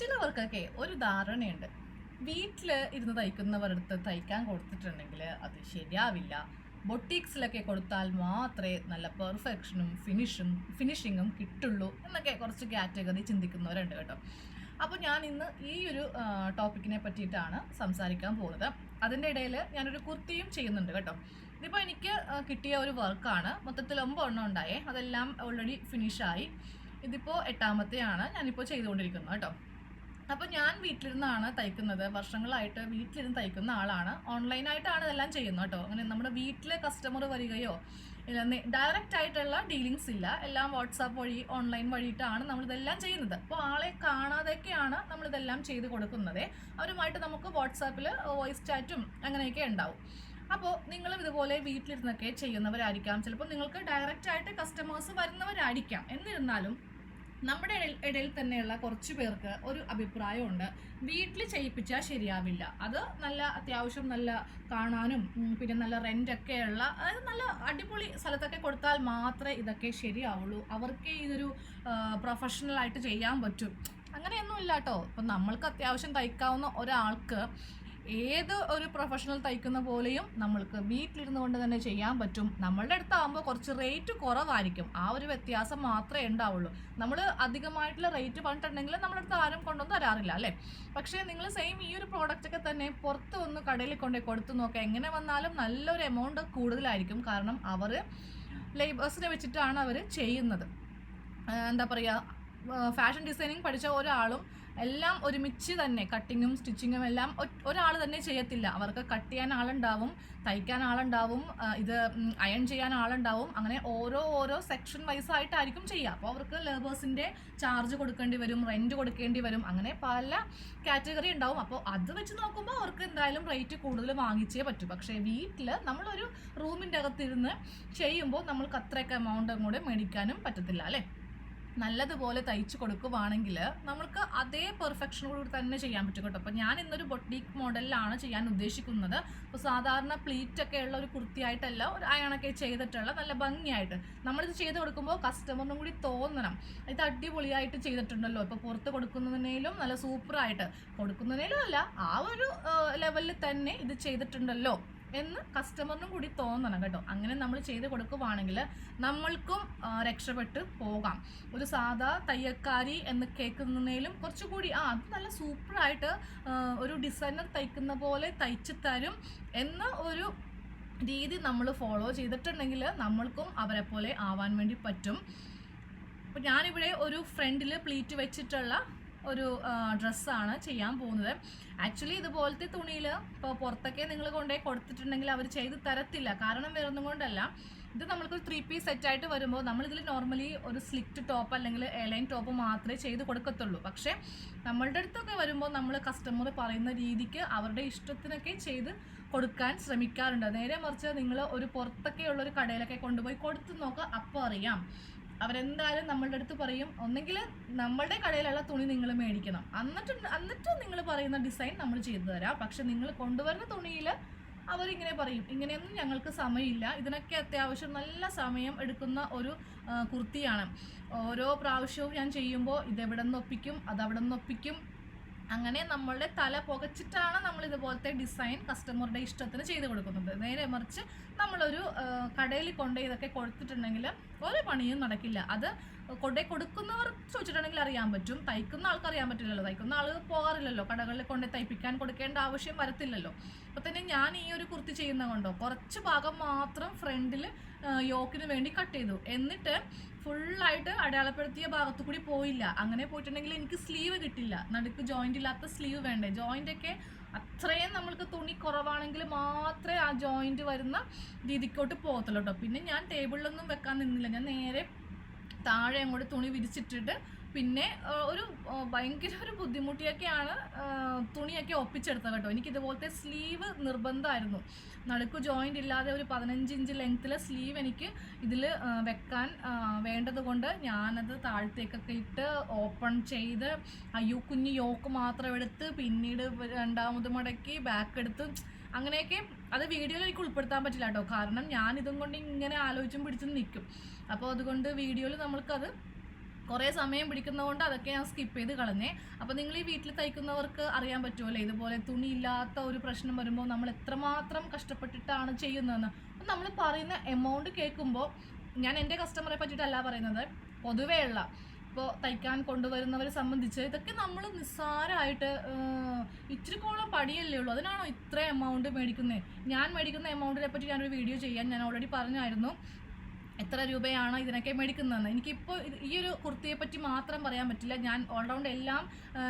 ചിലവർക്കൊക്കെ ഒരു ധാരണയുണ്ട്. വീട്ടിൽ ഇരുന്ന് തയ്ക്കുന്നവരടുത്ത് തയ്ക്കാൻ കൊടുത്തിട്ടുണ്ടെങ്കിൽ അത് ശരിയാവില്ല. ബൊട്ടീക്സിലൊക്കെ കൊടുത്താൽ മാത്രമേ നല്ല പെർഫെക്ഷനും ഫിനിഷും ഫിനിഷിങ്ങും കിട്ടുള്ളൂ എന്നൊക്കെ കുറച്ച് കാറ്റഗറി ചിന്തിക്കുന്നവരുണ്ട് കേട്ടോ. അപ്പോൾ ഞാൻ ഇന്ന് ഈ ഒരു ടോപ്പിക്കിനെ പറ്റിയിട്ടാണ് സംസാരിക്കാൻ പോകുന്നത്. അതിന്റെ ഇടയിൽ ഞാനൊരു കുർത്തിയും ചെയ്യുന്നുണ്ട് കേട്ടോ. ഇതിപ്പോൾ എനിക്ക് കിട്ടിയ ഒരു വർക്കാണ്. മൊത്തത്തിൽ ഒമ്പത് എണ്ണം ഉണ്ടായേ. അതെല്ലാം ഓൾറെഡി ഫിനിഷായി ഇതിപ്പോൾ എട്ടാമത്തെയാണ് ഞാനിപ്പോൾ ചെയ്തുകൊണ്ടിരിക്കുന്നത് കേട്ടോ. അപ്പോൾ ഞാൻ വീട്ടിലിരുന്നാണ് തയ്ക്കുന്നത്. വർഷങ്ങളായിട്ട് വീട്ടിലിരുന്ന് തയ്ക്കുന്ന ആളാണ്. ഓൺലൈനായിട്ടാണ് ഇതെല്ലാം ചെയ്യുന്നത് കേട്ടോ. അങ്ങനെ നമ്മുടെ വീട്ടിലെ കസ്റ്റമർ വരികയോ ഡയറക്റ്റ് ആയിട്ടുള്ള ഡീലിങ്സ് ഇല്ല. എല്ലാം വാട്സാപ്പ് വഴി ഓൺലൈൻ വഴിയിട്ടാണ് നമ്മളിതെല്ലാം ചെയ്യുന്നത്. അപ്പോൾ ആളെ കാണാതെയൊക്കെയാണ് നമ്മളിതെല്ലാം ചെയ്ത് കൊടുക്കുന്നത്. അവരുമായിട്ട് നമുക്ക് വാട്സാപ്പിൽ വോയിസ് ചാറ്റും അങ്ങനെയൊക്കെ ഉണ്ടാവും. അപ്പോൾ നിങ്ങൾ ഇതുപോലെ വീട്ടിലിരുന്നൊക്കെ ചെയ്യുന്നവരായിരിക്കാം. ചിലപ്പോൾ നിങ്ങൾക്ക് ഡയറക്റ്റ് ആയിട്ട് കസ്റ്റമേഴ്സ് വരുന്നവരായിരിക്കാം. എന്നിരുന്നാലും നമ്മുടെ ഇടയിൽ തന്നെയുള്ള കുറച്ച് പേർക്ക് ഒരു അഭിപ്രായമുണ്ട്. വീട്ടിൽ ചെയ്യിപ്പിച്ചാൽ ശരിയാവില്ല. അത് നല്ല അത്യാവശ്യം നല്ല കാണാനും പിന്നെ നല്ല റെന്റൊക്കെ ഉള്ള അതായത് നല്ല അടിപൊളി സ്ഥലത്തൊക്കെ കൊടുത്താൽ മാത്രമേ ഇതൊക്കെ ശരിയാവുള്ളൂ. അവർക്ക് ഇതൊരു പ്രൊഫഷണലായിട്ട് ചെയ്യാൻ പറ്റും. അങ്ങനെയൊന്നും ഇല്ല കേട്ടോ ഇപ്പം നമ്മൾക്ക് അത്യാവശ്യം തയ്ക്കാവുന്ന ഒരാൾക്ക് ഏത് ഒരു പ്രൊഫഷണൽ തയ്ക്കുന്ന പോലെയും നമ്മൾക്ക് വീട്ടിലിരുന്ന് കൊണ്ട് തന്നെ ചെയ്യാൻ പറ്റും. നമ്മളുടെ അടുത്താകുമ്പോൾ കുറച്ച് റേറ്റ് കുറവായിരിക്കും. ആ ഒരു വ്യത്യാസം മാത്രമേ ഉണ്ടാവുള്ളൂ. നമ്മൾ അധികമായിട്ടുള്ള റേറ്റ് പറഞ്ഞിട്ടുണ്ടെങ്കിൽ നമ്മുടെ അടുത്ത് ആരും കൊണ്ടൊന്നും തരാറില്ല അല്ലേ? പക്ഷേ നിങ്ങൾ സെയിം ഈ ഒരു പ്രോഡക്റ്റ് ഒക്കെ തന്നെ പുറത്ത് ഒന്ന് കടയിൽ കൊണ്ടുപോയി കൊടുത്തു നോക്കുക എങ്ങനെ വന്നാലും നല്ലൊരു എമൗണ്ട് കൂടുതലായിരിക്കും. കാരണം അവർ ലേബേഴ്സിനെ വെച്ചിട്ടാണ് അവർ ചെയ്യുന്നത്. എന്താ പറയുക ഫാഷൻ ഡിസൈനിങ് പഠിച്ച ഒരാളും എല്ലാം ഒരുമിച്ച് തന്നെ കട്ടിങ്ങും സ്റ്റിച്ചിങ്ങും എല്ലാം ഒരാൾ തന്നെ ചെയ്യത്തില്ല. അവർക്ക് കട്ട് ചെയ്യാൻ ആളുണ്ടാവും തയ്ക്കാൻ ആളുണ്ടാവും ഇത് അയൺ ചെയ്യാൻ ആളുണ്ടാവും. അങ്ങനെ ഓരോ ഓരോ സെക്ഷൻ വൈസ് ആയിട്ടായിരിക്കും ചെയ്യുക. അപ്പോൾ അവർക്ക് ലേബേഴ്സിന്റെ ചാർജ് കൊടുക്കേണ്ടി വരും റെന്റ് കൊടുക്കേണ്ടി വരും അങ്ങനെ പല കാറ്റഗറി ഉണ്ടാവും. അപ്പോൾ അത് വെച്ച് നോക്കുമ്പോൾ അവർക്ക് എന്തായാലും റേറ്റ് കൂടുതൽ വാങ്ങിച്ചേ പറ്റൂ. പക്ഷേ വീട്ടിൽ നമ്മളൊരു റൂമിന്റെ അകത്തിരുന്ന് ചെയ്യുമ്പോൾ നമ്മൾക്ക് അത്രയൊക്കെ എമൗണ്ട് അങ്ങോട്ട് മേടിക്കാനും പറ്റത്തില്ല അല്ലേ? നല്ലതുപോലെ തയ്ച്ചു കൊടുക്കുവാണെങ്കിൽ നമ്മൾക്ക് അതേ പെർഫെക്ഷനോട് തന്നെ ചെയ്യാൻ പറ്റും കേട്ടോ. അപ്പോൾ ഞാൻ ഇന്നൊരു ബൊട്ടീക്ക് മോഡലിലാണ് ചെയ്യാൻ ഉദ്ദേശിക്കുന്നത്. അപ്പോൾ സാധാരണ പ്ലീറ്റ് ഒക്കെ ഉള്ള ഒരു കുർത്തിയായിട്ടല്ല ഒരു അയണൊക്കെ ചെയ്തിട്ടുള്ള നല്ല ഭംഗിയായിട്ട്. നമ്മളിത് ചെയ്ത് കൊടുക്കുമ്പോൾ കസ്റ്റമറിനും കൂടി തോന്നണം. ഇത് അടിപൊളിയായിട്ട് ചെയ്തിട്ടുണ്ടല്ലോ. ഇപ്പോൾ പുറത്ത് കൊടുക്കുന്നതിനേലും നല്ല സൂപ്പറായിട്ട് കൊടുക്കുന്നതിനേലും അല്ല ആ ഒരു ലെവലിൽ തന്നെ ഇത് ചെയ്തിട്ടുണ്ടല്ലോ. എന്ന് കസ്റ്റമറിനും കൂടി തോന്നണം കേട്ടോ. അങ്ങനെ നമ്മൾ ചെയ്ത് കൊടുക്കുവാണെങ്കിൽ നമ്മൾക്കും രക്ഷപ്പെട്ട് പോകാം. ഒരു സാധാ തയ്യക്കാരി എന്ന് കേൾക്കുന്നതിലും കുറച്ചുകൂടി ആ അത് നല്ല സൂപ്പറായിട്ട് ഒരു ഡിസൈനർ തയ്ക്കുന്ന പോലെ തയ്ച്ചു തരും എന്ന ഒരു രീതി നമ്മൾ ഫോളോ ചെയ്തിട്ടുണ്ടെങ്കിൽ നമ്മൾക്കും അവരെ പോലെ ആവാൻ വേണ്ടി പറ്റും. അപ്പം ഞാനിവിടെ ഒരു ഫ്രണ്ടിൽ പ്ലീറ്റ് വെച്ചിട്ടുള്ള ഒരു ഡ്രസ്സാണ് ചെയ്യാൻ പോകുന്നത്. ആക്ച്വലി ഇതുപോലത്തെ തുണിയിൽ ഇപ്പോൾ പുറത്തൊക്കെ നിങ്ങൾ കൊണ്ടുപോയി കൊടുത്തിട്ടുണ്ടെങ്കിൽ അവർ ചെയ്ത് തരത്തില്ല. കാരണം വരുന്നത് കൊണ്ടല്ല. ഇത് നമ്മൾക്ക് ത്രീ പീസ് സെറ്റായിട്ട് വരുമ്പോൾ നമ്മളിതിൽ നോർമലി ഒരു സ്ലിറ്റ് ടോപ്പ് അല്ലെങ്കിൽ എലൈൻ ടോപ്പ് മാത്രമേ ചെയ്ത് കൊടുക്കത്തുള്ളൂ. പക്ഷേ നമ്മളുടെ അടുത്തൊക്കെ വരുമ്പോൾ നമ്മൾ കസ്റ്റമർ പറയുന്ന രീതിക്ക് അവരുടെ ഇഷ്ടത്തിനൊക്കെ ചെയ്ത് കൊടുക്കാൻ ശ്രമിക്കാറുണ്ട്. നേരെ മറിച്ച് നിങ്ങൾ ഒരു പുറത്തൊക്കെ ഉള്ള ഒരു കടയിലൊക്കെ കൊണ്ടുപോയി കൊടുത്തു നോക്കുക അപ്പോൾ അറിയാം. അവരെന്തായാലും നമ്മളുടെ അടുത്ത് പറയും. ഒന്നെങ്കിൽ നമ്മളുടെ കടയിലുള്ള തുണി നിങ്ങൾ മേടിക്കണം. എന്നിട്ട് എന്നിട്ട് നിങ്ങൾ പറയുന്ന ഡിസൈൻ നമ്മൾ ചെയ്തു തരാം. പക്ഷെ നിങ്ങൾ കൊണ്ടുവരുന്ന തുണിയിൽ അവരിങ്ങനെ പറയും. ഇങ്ങനെയൊന്നും ഞങ്ങൾക്ക് സമയമില്ല. ഇതിനൊക്കെ അത്യാവശ്യം നല്ല സമയം എടുക്കുന്ന ഒരു കുർത്തിയാണ്. ഓരോ പ്രാവശ്യവും ഞാൻ ചെയ്യുമ്പോൾ ഇതെവിടെ നിന്ന് ഒപ്പിക്കും അതവിടെ നിന്ന് ഒപ്പിക്കും അങ്ങനെ നമ്മളുടെ തല പുകച്ചിട്ടാണ് നമ്മൾ ഇതുപോലത്തെ ഡിസൈൻ കസ്റ്റമറുടെ ഇഷ്ടത്തിന് ചെയ്ത് കൊടുക്കുന്നത്. നേരെ മറിച്ച് നമ്മളൊരു കടയിൽ കൊണ്ടുപോയി ഇതൊക്കെ കൊടുത്തിട്ടുണ്ടെങ്കിൽ ഒരു പണിയും നടക്കില്ല. അത് കൊണ്ടുപോയി കൊടുക്കുന്നവർ ചോദിച്ചിട്ടുണ്ടെങ്കിൽ അറിയാൻ പറ്റും. തയ്ക്കുന്ന ആൾക്ക് അറിയാൻ പറ്റില്ലല്ലോ. തയ്ക്കുന്ന ആൾ പോകാറില്ലല്ലോ. കടകളിൽ കൊണ്ടേ തയ്പ്പിക്കാൻ കൊടുക്കേണ്ട ആവശ്യം വരത്തില്ലല്ലോ. അപ്പോൾ തന്നെ ഞാൻ ഈ ഒരു കുർത്തി ചെയ്യുന്ന കൊണ്ടോ? കുറച്ച് ഭാഗം മാത്രം ഫ്രണ്ടിൽ യോക്കിന് വേണ്ടി കട്ട് ചെയ്തു. എന്നിട്ട് ഫുള്ളായിട്ട് അടയാളപ്പെടുത്തിയ ഭാഗത്തു കൂടി പോയില്ല. അങ്ങനെ പോയിട്ടുണ്ടെങ്കിൽ എനിക്ക് സ്ലീവ് കിട്ടില്ല. നടുക്ക് ജോയിന്റ് ഇല്ലാത്ത സ്ലീവ് വേണ്ടേ? ജോയിന്റ് ഒക്കെ അത്രയും നമ്മൾക്ക് തുണി കുറവാണെങ്കിൽ മാത്രമേ ആ ജോയിന്റ് വരുന്ന രീതിക്കോട്ട് പോകത്തുള്ളൂ കേട്ടോ. പിന്നെ ഞാൻ ടേബിളിലൊന്നും വെക്കാൻ നിന്നില്ല. ഞാൻ നേരെ താഴെ അങ്ങോട്ട് തുണി വിരിച്ചിട്ടിട്ട് പിന്നെ ഒരു ഭയങ്കര ഒരു ബുദ്ധിമുട്ടിയൊക്കെയാണ് തുണിയൊക്കെ ഒപ്പിച്ചെടുത്തത് കേട്ടോ. എനിക്ക് ഇതുപോലത്തെ സ്ലീവ് നിർബന്ധമായിരുന്നു. നടുക്ക് ജോയിന്റ് ഇല്ലാതെ ഒരു പതിനഞ്ച് ഇഞ്ച് ലെങ്ത്തിലെ സ്ലീവ് എനിക്ക് ഇതിൽ വെക്കാൻ വേണ്ടത് കൊണ്ട് ഞാനത് താഴത്തേക്കൊക്കെ ഇട്ട് ഓപ്പൺ ചെയ്ത് അയ്യോ കുഞ്ഞ് യോക്ക് മാത്രം എടുത്ത് പിന്നീട് രണ്ടാമത് മടക്കി ബാക്ക് എടുത്ത് അങ്ങനെയൊക്കെ അത് വീഡിയോയിൽ എനിക്ക് ഉൾപ്പെടുത്താൻ പറ്റില്ല കേട്ടോ. കാരണം ഞാൻ ഇതും കൊണ്ട് ഇങ്ങനെ ആലോചിച്ചും പിടിച്ചും നിൽക്കും. അപ്പോൾ അതുകൊണ്ട് വീഡിയോയിൽ നമ്മൾക്കത് കുറേ സമയം പിടിക്കുന്നതുകൊണ്ട് അതൊക്കെ ഞാൻ സ്കിപ്പ് ചെയ്ത് കളഞ്ഞേ. അപ്പോൾ നിങ്ങൾ ഈ വീട്ടിൽ തയ്ക്കുന്നവർക്ക് അറിയാൻ പറ്റുമല്ലേ ഇതുപോലെ തുണി ഇല്ലാത്ത ഒരു പ്രശ്നം വരുമ്പോൾ നമ്മൾ എത്രമാത്രം കഷ്ടപ്പെട്ടിട്ടാണ് ചെയ്യുന്നതെന്ന്. നമ്മൾ പറയുന്ന എമൗണ്ട് കേൾക്കുമ്പോൾ ഞാൻ എന്റെ കസ്റ്റമറെ പറ്റിയിട്ടല്ല പറയുന്നത്. പൊതുവെയുള്ള ഇപ്പോൾ തയ്ക്കാൻ കൊണ്ടുവരുന്നവരെ സംബന്ധിച്ച് ഇതൊക്കെ നമ്മൾ നിസ്സാരമായിട്ട് ഏഹ്, ഇച്ചിരി കോളം പടിയല്ലേ ഉള്ളൂ. അതിനാണോ ഇത്ര എമൗണ്ട് മേടിക്കുന്നത് ഞാൻ മേടിക്കുന്ന എമൗണ്ടിനെ പറ്റി ഞാനൊരു വീഡിയോ ചെയ്യാൻ ഞാൻ ഓൾറെഡി പറഞ്ഞായിരുന്നു. എത്ര രൂപയാണ് ഇതിനൊക്കെ മേടിക്കുന്നതെന്ന്. എനിക്കിപ്പോൾ ഈ ഒരു കുർത്തിയെ പറ്റി മാത്രം പറയാൻ പറ്റില്ല. ഞാൻ ഓൾറൗണ്ട് എല്ലാം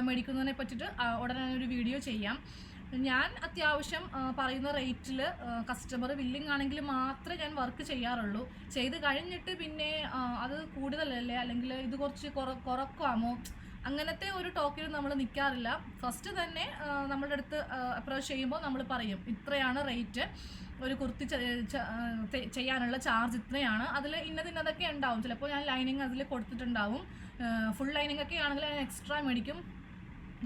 മേടിക്കുന്നതിനെ പറ്റിയിട്ട് ഉടനെ ഒരു വീഡിയോ ചെയ്യാം. ഞാൻ അത്യാവശ്യം പറയുന്ന റേറ്റിൽ കസ്റ്റമർ വില്ലിംഗ് ആണെങ്കിൽ മാത്രമേ ഞാൻ വർക്ക് ചെയ്യാറുള്ളൂ. ചെയ്ത് കഴിഞ്ഞിട്ട് പിന്നെ അത് കൂടുതലല്ലേ? അല്ലെങ്കിൽ ഇത് കുറച്ച് കുറ കുറക്കാമോ? അങ്ങനത്തെ ഒരു ടോക്കിൽ നമ്മൾ നിൽക്കാറില്ല ഫസ്റ്റ് തന്നെ നമ്മുടെ അടുത്ത് അപ്രോച്ച് ചെയ്യുമ്പോൾ നമ്മൾ പറയും ഇത്രയാണ് റേറ്റ് ഒരു കുർത്തി ചെയ്യാനുള്ള ചാർജ് ഇത്രയാണ്. അതിൽ ഇന്നത് ഇന്നതൊക്കെ ഉണ്ടാവും. ചിലപ്പോൾ ഞാൻ ലൈനിങ് അതിൽ കൊടുത്തിട്ടുണ്ടാവും. ഫുൾ ലൈനിങ് ഒക്കെ ആണെങ്കിൽ ഞാൻ എക്സ്ട്രാ മേടിക്കും.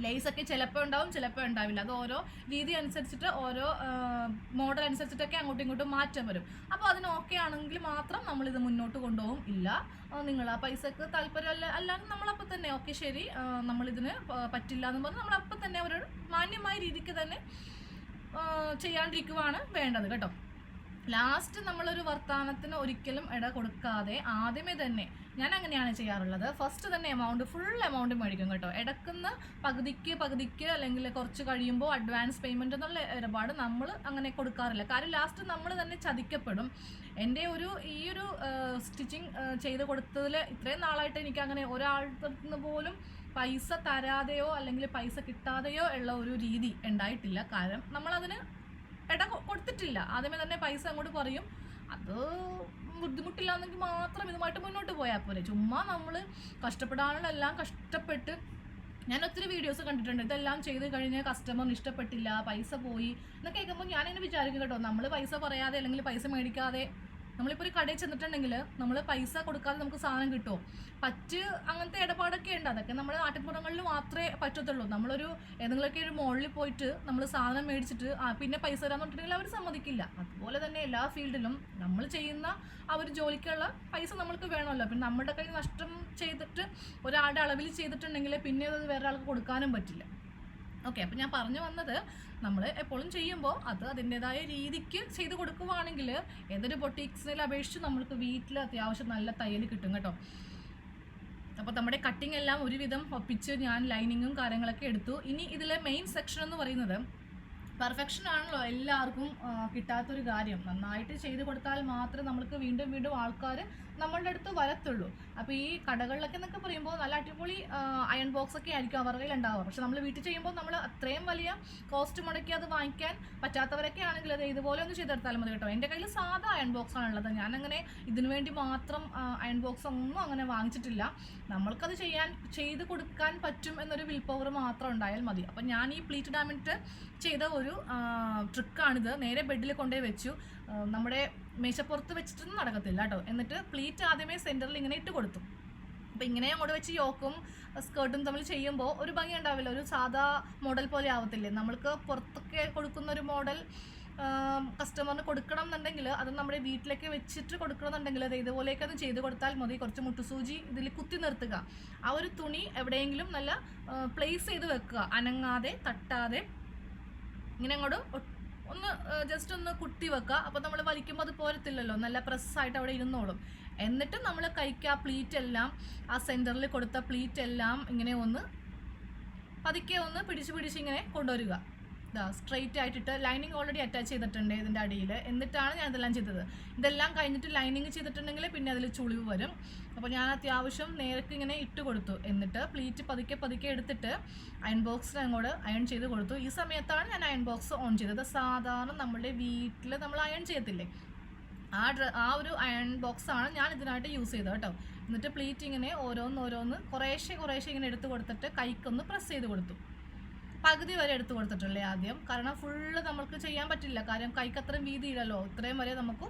ലേസ് ഒക്കെ ചിലപ്പോൾ ഉണ്ടാവും ചിലപ്പോൾ ഉണ്ടാവില്ല. അത് ഓരോ രീതി അനുസരിച്ചിട്ട് ഓരോ മോഡൽ അനുസരിച്ചിട്ടൊക്കെ അങ്ങോട്ടും ഇങ്ങോട്ടും മാറ്റം വരും. അപ്പോൾ അതിന് ഓക്കെ ആണെങ്കിൽ മാത്രം നമ്മൾ ഇത് മുന്നോട്ട് കൊണ്ടുപോകും. ഇല്ല. നിങ്ങൾ ആ പൈസക്ക് താല്പര്യമല്ല അല്ലാതെ നമ്മളപ്പോൾ തന്നെ ഓക്കെ ശരി. നമ്മളിതിന് പറ്റില്ല എന്ന് പറഞ്ഞ് നമ്മളപ്പം തന്നെ ഒരു മാന്യമായ രീതിക്ക് തന്നെ ചെയ്യാണ്ടിരിക്കുവാണ് വേണ്ടത് കേട്ടോ. ലാസ്റ്റ് നമ്മളൊരു വർത്തമാനത്തിന് ഒരിക്കലും ഇട കൊടുക്കാതെ ആദ്യമേ തന്നെ ഞാൻ അങ്ങനെയാണ് ചെയ്യാറുള്ളത്. ഫസ്റ്റ് തന്നെ എമൗണ്ട് ഫുൾ എമൗണ്ട് മേടിക്കും കേട്ടോ. ഇടക്കുന്ന പകുതിക്ക് പകുതിക്ക് അല്ലെങ്കിൽ കുറച്ച് കഴിയുമ്പോൾ അഡ്വാൻസ് പേയ്മെന്റ് എന്നുള്ള ഇടപാട് നമ്മൾ അങ്ങനെ കൊടുക്കാറില്ല. കാര്യം ലാസ്റ്റ് നമ്മൾ തന്നെ ചതിക്കപ്പെടും. എന്റെ ഒരു ഈ ഒരു സ്റ്റിച്ചിങ് ചെയ്ത് കൊടുത്തതിൽ ഇത്രയും നാളായിട്ട് എനിക്ക് അങ്ങനെ ഒരാളുടെ പോലും പൈസ തരാതെയോ അല്ലെങ്കിൽ പൈസ കിട്ടാതെയോ ഉള്ള ഒരു രീതി ഉണ്ടായിട്ടില്ല. കാരണം നമ്മളതിന് ഇട കൊടുത്തിട്ടില്ല. ആദ്യമേ തന്നെ പൈസ അങ്ങോട്ട് കുറയും അത് ബുദ്ധിമുട്ടില്ലാന്നെങ്കിൽ മാത്രം ഇതുമായിട്ട് മുന്നോട്ട് പോയാൽ പോലെ ചുമ്മാ നമ്മൾ കഷ്ടപ്പെടാനുള്ളെല്ലാം കഷ്ടപ്പെട്ട് ഞാൻ ഒത്തിരി വീഡിയോസ് കണ്ടിട്ടുണ്ട്. ഇതെല്ലാം ചെയ്ത് കഴിഞ്ഞ് കസ്റ്റമറിന് ഇഷ്ടപ്പെട്ടില്ല പൈസ പോയി എന്നൊക്കെ കേൾക്കുമ്പോൾ ഞാനിങ്ങനെ വിചാരിക്കും കേട്ടോ. നമ്മൾ പൈസ പറയാതെ അല്ലെങ്കിൽ പൈസ മേടിക്കാതെ നമ്മളിപ്പോൾ ഒരു കടയിൽ ചെന്നിട്ടുണ്ടെങ്കിൽ നമ്മൾ പൈസ കൊടുക്കാതെ നമുക്ക് സാധനം കിട്ടുമോ പറ്റ് അങ്ങനത്തെ ഇടപാടൊക്കെ ഉണ്ട്. അതൊക്കെ നമ്മുടെ നാട്ടിൻപുറങ്ങളിൽ മാത്രമേ പറ്റത്തുള്ളൂ. നമ്മളൊരു ഏതെങ്കിലുമൊക്കെ ഒരു മോളിൽ പോയിട്ട് നമ്മൾ സാധനം മേടിച്ചിട്ട് പിന്നെ പൈസ തരാന്ന് പറഞ്ഞിട്ടുണ്ടെങ്കിൽ അവർ സമ്മതിക്കില്ല. അതുപോലെ തന്നെ എല്ലാ ഫീൽഡിലും നമ്മൾ ചെയ്യുന്ന ആ ഒരു ജോലിക്കുള്ള പൈസ നമ്മൾക്ക് വേണമല്ലോ. പിന്നെ നമ്മുടെ കയ്യിൽ നഷ്ടം ചെയ്തിട്ട് ഒരാളുടെ അളവിൽ ചെയ്തിട്ടുണ്ടെങ്കിൽ പിന്നെ അത് വേറെ ആൾക്ക് കൊടുക്കാനും പറ്റില്ല. ഓക്കെ അപ്പം ഞാൻ പറഞ്ഞു വന്നത് നമ്മൾ എപ്പോഴും ചെയ്യുമ്പോൾ അത് അതിന്റെതായ രീതിക്ക് ചെയ്ത് കൊടുക്കുവാണെങ്കിൽ ഏതൊരു പൊട്ടിക്സിൽ അപേക്ഷിച്ച് നമ്മൾക്ക് വീട്ടിൽ അത്യാവശ്യം നല്ല തയ്യൽ കിട്ടും കേട്ടോ. അപ്പോൾ നമ്മുടെ കട്ടിംഗ് എല്ലാം ഒരുവിധം ഒപ്പിച്ച് ഞാൻ ലൈനിങ്ങും കാര്യങ്ങളൊക്കെ എടുത്തു. ഇനി ഇതിലെ മെയിൻ സെക്ഷൻ എന്ന് പറയുന്നത് പെർഫെക്ഷൻ ആണല്ലോ എല്ലാവർക്കും കിട്ടാത്തൊരു കാര്യം. നന്നായിട്ട് ചെയ്ത് കൊടുത്താൽ മാത്രമേ നമ്മൾക്ക് വീണ്ടും വീണ്ടും ആൾക്കാർ നമ്മളുടെ അടുത്ത് വരത്തുള്ളൂ. അപ്പോൾ ഈ കടകളിലൊക്കെ എന്നൊക്കെ പറയുമ്പോൾ നല്ല അടിപൊളി അയൺ ബോക്സ് ഒക്കെ ആയിരിക്കും അവരുടെ കയ്യിൽ ഉണ്ടാവുക പക്ഷെ നമ്മൾ വീട്ടിൽ ചെയ്യുമ്പോൾ നമ്മൾ അത്രയും വലിയ കോസ്റ്റ് മുടക്കി അത് വാങ്ങിക്കാൻ പറ്റാത്തവരൊക്കെ ആണെങ്കിൽ അത് ഇതുപോലെ ഒന്ന് ചെയ്തെടുത്താലും മതി കേട്ടോ. എന്റെ കയ്യിൽ സാധാ അയൺ ബോക്സ് ആണുള്ളത് ഞാനങ്ങനെ ഇതിനു വേണ്ടി മാത്രം അയൺ ബോക്സ് ഒന്നും അങ്ങനെ വാങ്ങിച്ചിട്ടില്ല. നമ്മൾക്കത് ചെയ്യാൻ ചെയ്ത് കൊടുക്കാൻ പറ്റും എന്നൊരു വിൽ പവർ മാത്രം ഉണ്ടായാൽ മതി. അപ്പം ഞാൻ ഈ പ്ലീറ്റ് ഡാമിറ്റ് ചെയ്ത ഒരു ട്രിക്കാണിത് നേരെ ബെഡിൽ കൊണ്ടുപോയി വെച്ചു. നമ്മുടെ മേശപ്പുറത്ത് വെച്ചിട്ടൊന്നും നടക്കത്തില്ല കേട്ടോ. എന്നിട്ട് പ്ലീറ്റ് ആദ്യമേ സെന്ററിൽ ഇങ്ങനെ ഇട്ട് കൊടുത്തു. അപ്പം ഇങ്ങനെ അങ്ങോട്ട് വെച്ച് യോക്കും സ്കേർട്ടും തമ്മിൽ ചെയ്യുമ്പോൾ ഒരു ഭംഗി ഉണ്ടാവില്ല. ഒരു സാധാ മോഡൽ പോലെ ആവത്തില്ലേ? നമ്മൾക്ക് പുറത്തൊക്കെ കൊടുക്കുന്ന ഒരു മോഡൽ കസ്റ്റമറിന് കൊടുക്കണം എന്നുണ്ടെങ്കിൽ അത് നമ്മുടെ വീട്ടിലേക്ക് വെച്ചിട്ട് കൊടുക്കണം എന്നുണ്ടെങ്കിൽ അത് ഇതുപോലെയൊക്കെ അത് ചെയ്ത് കൊടുത്താൽ മതി. കുറച്ച് മുട്ടുസൂചി ഇതിൽ കുത്തി നിർത്തുക. ആ ഒരു തുണി എവിടെയെങ്കിലും നല്ല പ്ലേസ് ചെയ്ത് വെക്കുക. അനങ്ങാതെ തട്ടാതെ ഇങ്ങനെ അങ്ങോട്ട് ഒന്ന് ജസ്റ്റ് ഒന്ന് കുത്തി വെക്കുക. അപ്പോൾ നമ്മൾ വലിക്കുമ്പോൾ അത് പോരത്തില്ലല്ലോ. നല്ല പ്രസ്സായിട്ട് അവിടെ ഇരുന്നോളും. എന്നിട്ട് നമ്മൾ കൈക്ക് ആ പ്ലീറ്റ് എല്ലാം ആ സെന്ററിൽ കൊടുത്ത പ്ലീറ്റ് എല്ലാം ഇങ്ങനെ ഒന്ന് പതുക്കെ ഒന്ന് പിടിച്ച് പിടിച്ച് ഇങ്ങനെ കൊണ്ടുവരിക. സ്ട്രെയിറ്റ് ആയിട്ടിട്ട് ലൈനിങ് ഓൾറെഡി അറ്റാച്ച് ചെയ്തിട്ടുണ്ട് ഇതിന്റെ അടിയിൽ എന്നിട്ടാണ് ഞാൻ ഇതെല്ലാം ചെയ്തത്. ഇതെല്ലാം കഴിഞ്ഞിട്ട് ലൈനിങ് ചെയ്തിട്ടുണ്ടെങ്കിൽ പിന്നെ അതിൽ ചുളിവ് വരും. അപ്പോൾ ഞാൻ അത്യാവശ്യം നേരക്ക് ഇങ്ങനെ ഇട്ട് കൊടുത്തു. എന്നിട്ട് പ്ലീറ്റ് പതുക്കെ പതുക്കെ എടുത്തിട്ട് അയൺ ബോക്സിൽ അങ്ങോട്ട് അയൺ ചെയ്ത് കൊടുത്തു. ഈ സമയത്താണ് ഞാൻ അയൺ ബോക്സ് ഓൺ ചെയ്തത്. സാധാരണ നമ്മുടെ വീട്ടിൽ നമ്മൾ അയൺ ചെയ്യത്തില്ലേ? ആ ഡ്ര ആ ഒരു അയൺ ബോക്സ് ആണ് ഞാൻ ഇതിനായിട്ട് യൂസ് ചെയ്തത് കേട്ടോ. എന്നിട്ട് പ്ലീറ്റ് ഇങ്ങനെ ഓരോന്ന് ഓരോന്ന് കുറേശ്ശെ കുറേശ്ശെ ഇങ്ങനെ എടുത്ത് കൊടുത്തിട്ട് കൈക്കൊന്ന് പ്രസ് ചെയ്ത് കൊടുത്തു. പകുതി വരെ എടുത്തു കൊടുത്തിട്ടുള്ളേ ആദ്യം. കാരണം ഫുള്ള് നമുക്ക് ചെയ്യാൻ പറ്റില്ല. കാര്യം കൈക്ക് അത്രയും വീതിയില്ലല്ലോ. ഇത്രയും വരെ നമുക്ക്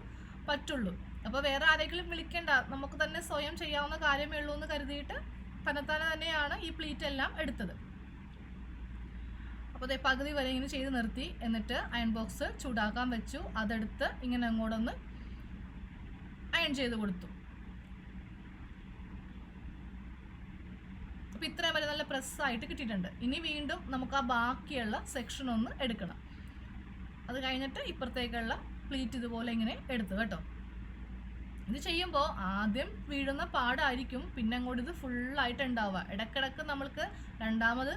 പറ്റുള്ളൂ. അപ്പോൾ വേറെ ആരെങ്കിലും വിളിക്കേണ്ട. നമുക്ക് തന്നെ സ്വയം ചെയ്യാവുന്ന കാര്യമേ ഉള്ളൂ എന്ന് കരുതിയിട്ട് തന്നെത്താനെ തന്നെയാണ് ഈ പ്ലീറ്റ് എല്ലാം എടുത്തത്. അപ്പോൾ അതേ പകുതി വരെ ഇങ്ങനെ ചെയ്ത് നിർത്തി. എന്നിട്ട് അയൺ ബോക്സ് ചൂടാക്കാൻ വെച്ചു. അതെടുത്ത് ഇങ്ങനെ അങ്ങോട്ടൊന്ന് അയൺ ചെയ്ത് കൊടുത്തു. അപ്പോൾ ഇത്ര വരെ നല്ല പ്രസ്സായിട്ട് കിട്ടിയിട്ടുണ്ട്. ഇനി വീണ്ടും നമുക്ക് ആ ബാക്കിയുള്ള സെക്ഷൻ ഒന്ന് എടുക്കണം. അത് കഴിഞ്ഞിട്ട് ഇപ്പുറത്തേക്കുള്ള പ്ലീറ്റ് ഇതുപോലെ ഇങ്ങനെ എടുത്തു കേട്ടോ. ഇത് ചെയ്യുമ്പോൾ ആദ്യം വീഴുന്ന പാടായിരിക്കും പിന്നെ അങ്ങോട്ട് ഇത് ഫുള്ളായിട്ട് ഉണ്ടാവുക. ഇടക്കിടക്ക് നമ്മൾക്ക് രണ്ടാമത്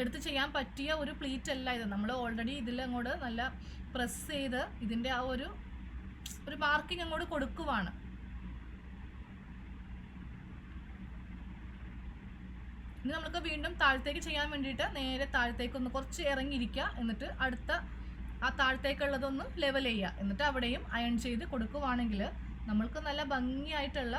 എടുത്ത് ചെയ്യാൻ പറ്റിയ ഒരു പ്ലീറ്റ് അല്ല ഇത്. നമ്മൾ ഓൾറെഡി ഇതിൽ അങ്ങോട്ട് നല്ല പ്രസ് ചെയ്ത് ഇതിന്റെ ആ ഒരു ഒരു മാർക്കിംഗ് അങ്ങോട്ട് കൊടുക്കുവാണ്. ഇനി നമുക്ക് വീണ്ടും താഴത്തേക്ക് ചെയ്യാൻ വേണ്ടിയിട്ട് നേരെ താഴത്തേക്ക് ഒന്ന് കുറച്ച് ഇറങ്ങിയിരിക്കുക. എന്നിട്ട് അടുത്ത ആ താഴത്തേക്കുള്ളതൊന്ന് ലെവൽ ചെയ്യുക. എന്നിട്ട് അവിടെയും അയൺ ചെയ്ത് കൊടുക്കുവാണെങ്കിൽ നമ്മൾക്ക് നല്ല ഭംഗിയായിട്ടുള്ള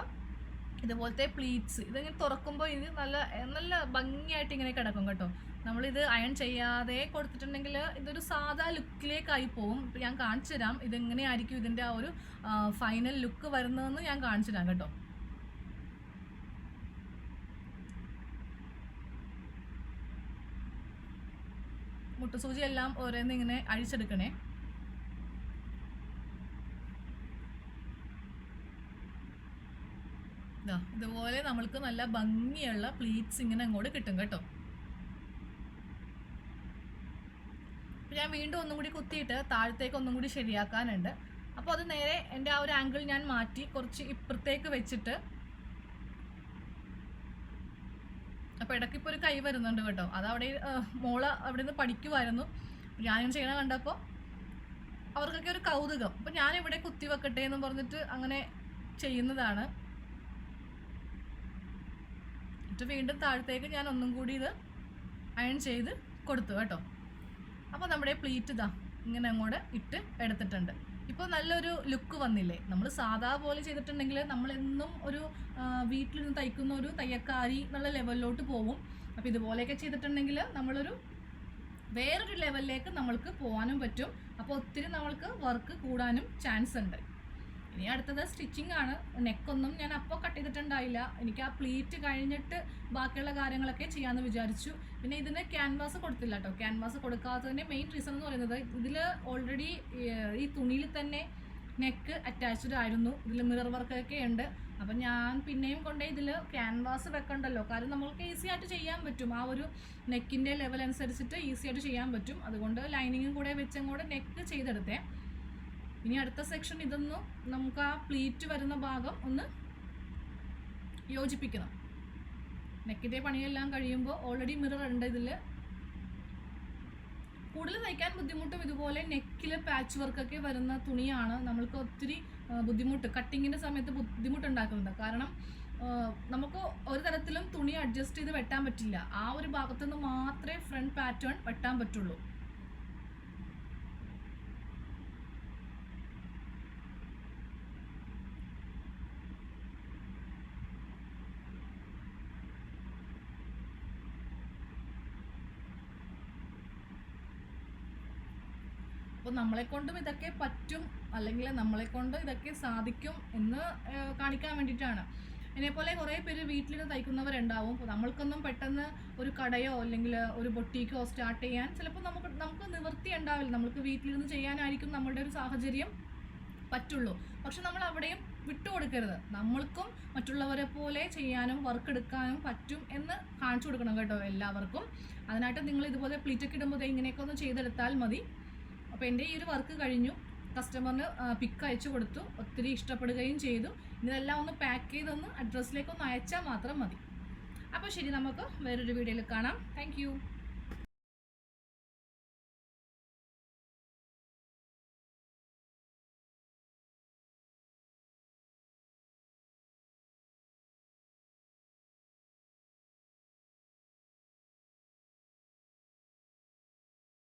ഇതുപോലത്തെ പ്ലീറ്റ്സ് ഇതിങ്ങനെ തുറക്കുമ്പോൾ ഇത് നല്ല നല്ല ഭംഗിയായിട്ട് ഇങ്ങനെ കിടക്കും കേട്ടോ. നമ്മളിത് അയൺ ചെയ്യാതെ കൊടുത്തിട്ടുണ്ടെങ്കിൽ ഇതൊരു സാധാ ലുക്കിലേക്കായി പോകും ഞാൻ കാണിച്ചു തരാം ഇതെങ്ങനെയായിരിക്കും ഇതിന്റെ ആ ഒരു ഫൈനൽ ലുക്ക് വരുന്നതെന്ന് ഞാൻ കാണിച്ചു തരാം കേട്ടോ. മുട്ടുസൂചി എല്ലാം ഓരോന്ന് ഇങ്ങനെ അഴിച്ചെടുക്കണേ. ഇതുപോലെ നമ്മൾക്ക് നല്ല ഭംഗിയുള്ള പ്ലീറ്റ്സ് ഇങ്ങനെ അങ്ങോട്ട് കിട്ടും കേട്ടോ. ഞാൻ വീണ്ടും ഒന്നും കൂടി കുത്തിയിട്ട് താഴത്തേക്ക് ഒന്നും കൂടി ശരിയാക്കാനുണ്ട്. അപ്പോൾ അത് നേരെ എന്റെ ആ ഒരു ആംഗിൾ ഞാൻ മാറ്റി കുറച്ച് ഇപ്പുറത്തേക്ക് വെച്ചിട്ട് അപ്പോൾ ഇടയ്ക്ക് ഒരു കൈ വരുന്നുണ്ട് കേട്ടോ. അത് അവിടെ മോൾ അവിടെ നിന്ന് പഠിക്കുമായിരുന്നു ഞാനും ചെയ്യണ കണ്ടപ്പോൾ അവർക്കൊക്കെ ഒരു കൗതുകം. അപ്പൊ ഞാൻ ഇവിടെ കുത്തി വെക്കട്ടെ എന്ന് പറഞ്ഞിട്ട് അങ്ങനെ ചെയ്യുന്നതാണ്. എന്നിട്ട് വീണ്ടും താഴത്തേക്ക് ഞാൻ ഒന്നും കൂടി ഇത് അയൺ ചെയ്ത് കൊടുത്തു കേട്ടോ. അപ്പോൾ നമ്മുടെ പ്ലീറ്റ് ഇതാ ഇങ്ങനെ അങ്ങോട്ട് ഇട്ട് എടുത്തിട്ടുണ്ട്. ഇപ്പോൾ നല്ലൊരു ലുക്ക് വന്നില്ലേ? നമ്മൾ സാധാ പോലെ ചെയ്തിട്ടുണ്ടെങ്കിൽ നമ്മൾ എന്നും ഒരു വീട്ടിലിരുന്ന് തയ്ക്കുന്ന ഒരു തയ്യക്കാരി എന്നുള്ള ലെവലിലോട്ട് പോകും അപ്പോൾ ഇതുപോലെയൊക്കെ ചെയ്തിട്ടുണ്ടെങ്കിൽ നമ്മളൊരു വേറൊരു ലെവലിലേക്ക് നമ്മൾക്ക് പോകാനും പറ്റും. അപ്പോൾ ഒത്തിരി നമ്മൾക്ക് വർക്ക് കൂടാനും ചാൻസ് ഉണ്ട്. ഇനി അടുത്തത് സ്റ്റിച്ചിങ് ആണ്. നെക്കൊന്നും ഞാൻ അപ്പോൾ കട്ട് ചെയ്തിട്ടുണ്ടായില്ല. എനിക്ക് ആ പ്ലീറ്റ് കഴിഞ്ഞിട്ട് ബാക്കിയുള്ള കാര്യങ്ങളൊക്കെ ചെയ്യാമെന്ന് വിചാരിച്ചു. പിന്നെ ഇതിന് ക്യാൻവാസ് കൊടുത്തില്ല കേട്ടോ ക്യാൻവാസ് കൊടുക്കാത്തതിന്റെ മെയിൻ റീസൺ എന്ന് പറയുന്നത് ഇതിൽ ഓൾറെഡി ഈ തുണിയിൽ തന്നെ നെക്ക് അറ്റാച്ച്ഡ് ആയിരുന്നു. ഇതിൽ മിറർ വർക്കൊക്കെ ഉണ്ട്. അപ്പം ഞാൻ പിന്നെയും കൊണ്ടേ ഇതിൽ ക്യാൻവാസ് വെക്കണ്ടല്ലോ. കാരണം നമ്മൾക്ക് ഈസി ആയിട്ട് ചെയ്യാൻ പറ്റും. ആ ഒരു നെക്കിന്റെ ലെവൽ അനുസരിച്ചിട്ട് ഈസി ആയിട്ട് ചെയ്യാൻ പറ്റും. അതുകൊണ്ട് ലൈനിങ്ങും കൂടെ വെച്ചും കൂടെ നെക്ക് ചെയ്തെടുത്തേ. ഇനി അടുത്ത സെക്ഷൻ ഇതൊന്ന് നമുക്ക് ആ പ്ലീറ്റ് വരുന്ന ഭാഗം ഒന്ന് യോജിപ്പിക്കണം. നെക്കിന്റെ പണിയെല്ലാം കഴിയുമ്പോൾ ഓൾറെഡി മിറർ ഉണ്ട് ഇതിൽ കൂടുതൽ തയ്ക്കാൻ ബുദ്ധിമുട്ടും ഇതുപോലെ നെക്കിൽ പാച്ച് വർക്കൊക്കെ വരുന്ന തുണിയാണ് നമ്മൾക്ക് ഒത്തിരി ബുദ്ധിമുട്ട്. കട്ടിങ്ങിന്റെ സമയത്ത് ബുദ്ധിമുട്ടുണ്ടാക്കുന്നുണ്ട്. കാരണം നമുക്ക് ഒരു തരത്തിലും തുണി അഡ്ജസ്റ്റ് ചെയ്ത് വെട്ടാൻ പറ്റില്ല. ആ ഒരു ഭാഗത്തു നിന്ന് മാത്രമേ ഫ്രണ്ട് പാറ്റേൺ വെട്ടാൻ പറ്റുള്ളൂ. അപ്പോൾ നമ്മളെ കൊണ്ടും ഇതൊക്കെ പറ്റും അല്ലെങ്കിൽ നമ്മളെ കൊണ്ട് ഇതൊക്കെ സാധിക്കും എന്ന് കാണിക്കാൻ വേണ്ടിയിട്ടാണ്. എന്നെപ്പോലെ കുറേ പേര് വീട്ടിലിരുന്ന് തയ്ക്കുന്നവരുണ്ടാവും. നമ്മൾക്കൊന്നും പെട്ടെന്ന് ഒരു കടയോ അല്ലെങ്കിൽ ഒരു ബൊട്ടീക്കോ സ്റ്റാർട്ട് ചെയ്യാൻ ചിലപ്പോൾ നമുക്ക് നമുക്ക് നിവൃത്തി ഉണ്ടാവില്ല. നമുക്ക് വീട്ടിലിരുന്ന് ചെയ്യാനായിരിക്കും നമ്മളുടെ ഒരു സാഹചര്യം പറ്റുള്ളൂ. പക്ഷെ നമ്മൾ അവിടെയും വിട്ടുകൊടുക്കരുത് നമ്മൾക്കും മറ്റുള്ളവരെ പോലെ ചെയ്യാനും വർക്ക് എടുക്കാനും പറ്റും എന്ന് കാണിച്ചു കൊടുക്കണം കേട്ടോ എല്ലാവർക്കും. അതിനായിട്ട് നിങ്ങൾ ഇതുപോലെ പ്ലീറ്റൊക്കെ ഇടുമ്പോൾ ഇങ്ങനെയൊക്കെ ഒന്ന് ചെയ്തെടുത്താൽ മതി. അപ്പോൾ എന്റെ ഈ ഒരു വർക്ക് കഴിഞ്ഞു. കസ്റ്റമറിന് പിക്ക് അയച്ചു കൊടുത്തു. ഒത്തിരി ഇഷ്ടപ്പെടുകയും ചെയ്തു. ഇതെല്ലാം ഒന്ന് പാക്ക് ചെയ്തൊന്ന് അഡ്രസ്സിലേക്ക് ഒന്ന് അയച്ചാൽ മാത്രം മതി. അപ്പോൾ ശരി നമുക്ക് വേറൊരു വീഡിയോയിൽ കാണാം. താങ്ക്